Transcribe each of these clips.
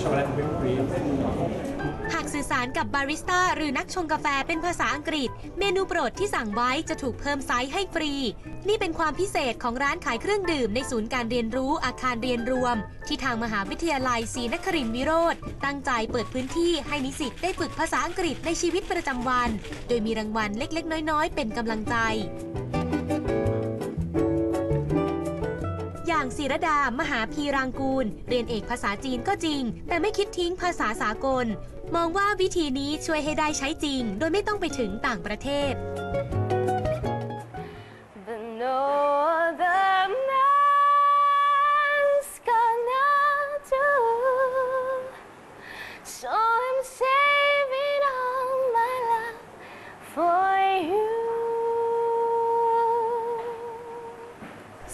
ช็อกโกแลตวิปครีมหากสื่อสารกับบาริสต้าหรือนักชงกาแฟเป็นภาษาอังกฤษ เมนูโปรดที่สั่งไว้จะถูกเพิ่มไซส์ให้ฟรี นี่เป็นความพิเศษของร้านขายเครื่องดื่มในศูนย์การเรียนรู้อาคารเรียนรวม ที่ทางมหาวิทยาลัยศรีนครินทรวิโรธตั้งใจเปิดพื้นที่ให้นิสิตได้ฝึกภาษาอังกฤษในชีวิตประจำวัน โดยมีรางวัลเล็กๆ น้อยๆ เป็นกำลังใจ อย่างศิรดามหาพีรางกูล เรียนเอกภาษาจีนก็จริง แต่ไม่คิดทิ้งภาษาสากล มองว่าวิธีนี้ช่วยให้ได้ใช้จริง โดยไม่ต้องไปถึงต่างประเทศ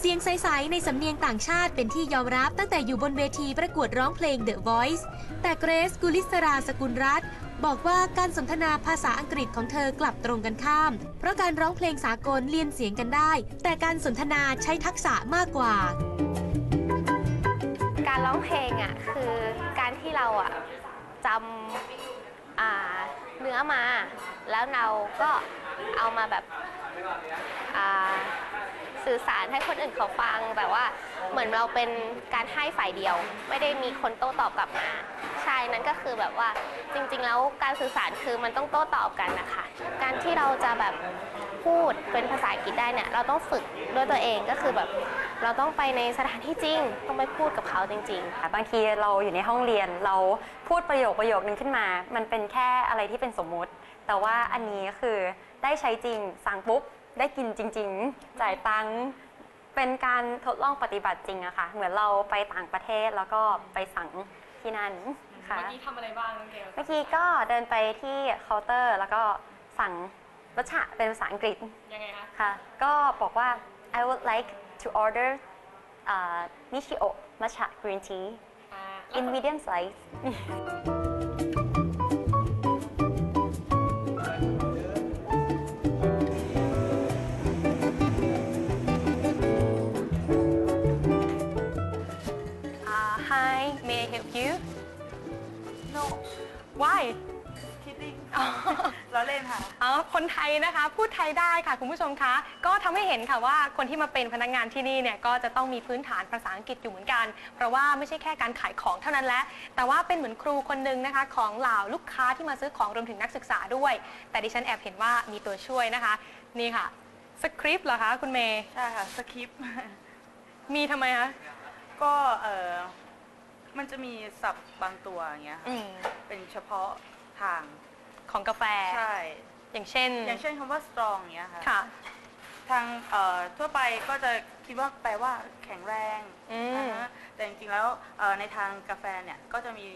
สียงใส ๆ ในสำเนียงต่างชาติเป็นที่ยอมรับตั้งแต่อยู่บนเวทีประกวดร้องเพลง The Voice แต่เกรซกุลิสราสกุลรัตน์บอกว่าการสนทนาภาษาอังกฤษของเธอกลับตรงกันข้าม เพราะการร้องเพลงสากลเลียนเสียงกันได้ แต่การสนทนาใช้ทักษะมากกว่า การร้องเพลงอะคือการที่เราอะจำเนื้อมา แล้วเราก็เอามาแบบ สื่อสารให้คนอื่นเขาฟังแบบว่า เหมือนเราเป็นการให้ฝ่ายเดียว ไม่ได้มีคนโต้ตอบกลับมาใช่นั่นก็คือแบบว่าจริง ๆ แล้วการสื่อสารคือมันต้องโต้ตอบกันนะคะ การที่เราจะแบบพูดเป็นภาษาอังกฤษได้เนี่ยเราต้องฝึกด้วยตัวเองก็คือแบบเราต้องไปในสถานที่จริง ต้องไปพูดกับเขาจริงๆบางทีเราอยู่ในห้องเรียนเราพูดประโยคประโยคนึงขึ้นมา มันเป็นแค่อะไรที่เป็นสมมุติ แต่ว่าอันนี้คือได้ใช้จริงสั่งปุ๊บ ได้กินจริง ๆ จ่ายตังค์เป็นการทดลองปฏิบัติจริงอะค่ะ เหมือนเราไปต่างประเทศแล้วก็ไปสั่งที่นั่นค่ะ เมื่อกี้ทำอะไรบ้างน้องเกลเมื่อกี้ก็เดินไปที่เคาน์เตอร์ แล้วก็สั่งรสชาติเป็นภาษาอังกฤษยังไงคะค่ะ ก็บอกว่า I would like to order uh, Nishio matcha green tea อ่า in medium size you No Why kidding เราเล่นค่ะอ๋อคนไทยนะคะ พูดไทยได้ค่ะคุณผู้ชมคะ ก็ทำให้เห็นค่ะว่าคนที่มาเป็นพนักงานที่นี่เนี่ยก็จะต้องมีพื้นฐานภาษาอังกฤษอยู่เหมือนกัน เพราะว่าไม่ใช่แค่การขายของเท่านั้นแหละ แต่ว่าเป็นเหมือนครูคนหนึ่งนะคะ ของเหล่าลูกค้าที่มาซื้อของรวมถึงนักศึกษาด้วย แต่ดิฉันแอบเห็นว่ามีตัวช่วยนะคะ นี่ค่ะสคริปต์เหรอคะคุณเมย์ ใช่ค่ะสคริปต์ มีทำไมคะ ก็เออ มันจะมีศัพท์บางตัวอย่างเงี้ยค่ะอืมเป็นเฉพาะทาง ของกาแฟ ใช่ อย่างเช่นอย่างเช่นคำว่า strong อย่างเงี้ยค่ะ ค่ะ ทางเอ่อทั่วไปก็จะคิดว่าแปลว่าแข็งแรงอืมอ่าฮะแต่จริงๆแล้วเอ่อในทางกาแฟเนี่ยก็จะมี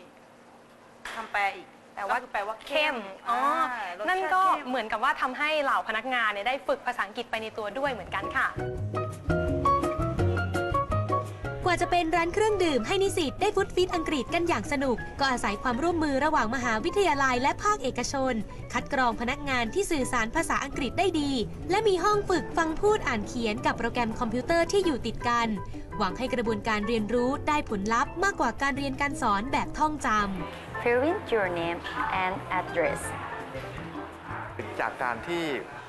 คำแปลอีกแปลว่าก็คือแปลว่าเข้มอ๋อารสนั่นชาติก็เข้ม เหมือนกับว่าทำให้เหล่าพนักงานเนี่ยได้ฝึกภาษาอังกฤษไปในตัวด้วยเหมือนกันค่ะก ว่าจะเป็นร้านเครื่องดื่มให้นิสิตได้ฟุตฟิตอังกฤษกันอย่างสนุก ก็อาศัยความร่วมมือระหว่างมหาวิทยาลัยและภาคเอกชน คัดกรองพนักงานที่สื่อสารภาษาอังกฤษได้ดี และมีห้องฝึกฟังพูดอ่านเขียนกับโปรแกรมคอมพิวเตอร์ที่อยู่ติดกัน หวังให้กระบวนการเรียนรู้ได้ผลลัพธ์มากกว่าการเรียนการสอนแบบท่องจำ fill in your name and address จากการที่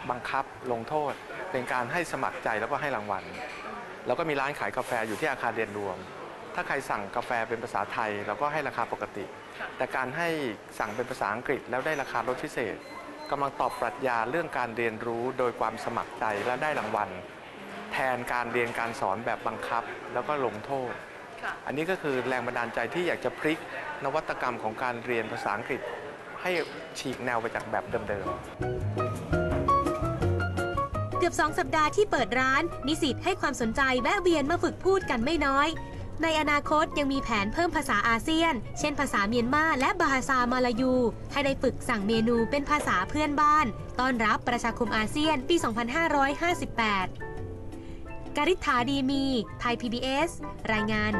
บังคับลงโทษ เป็นการให้สมัครใจแล้วก็ให้รางวัล แล้วก็มีร้านขายกาแฟอยู่ที่อาคารเรียนรวม ถ้าใครสั่งกาแฟเป็นภาษาไทยเราก็ให้ราคาปกติ แต่การให้สั่งเป็นภาษาอังกฤษแล้วได้ราคาลดพิเศษกำลังตอบปรัชญาเรื่องการเรียนรู้โดยความสมัครใจและได้รางวัล แทนการเรียนการสอนแบบบังคับ แล้วก็ลงโทษค่ะอันนี้ก็คือแรงบันดาลใจที่อยากจะพลิกนวัตกรรมของการเรียนภาษาอังกฤษ ให้ฉีกแนวไปจากแบบเดิมๆเกื อบ 2 สัปดาห์ที่เปิดร้าน นิสิตให้ความสนใจแวะเวียนมาฝึกพูดกันไม่น้อย ในอนาคตยังมีแผนเพิ่มภาษาอาเซียน เช่นภาษาเมียนมาและบาฮาซามาลายู ให้ได้ฝึกสั่งเมนูเป็นภาษาเพื่อนบ้าน ต้อนรับประชาคมอาเซียนปี 2558 การิษฐาดีมี ไทย PBS รายงาน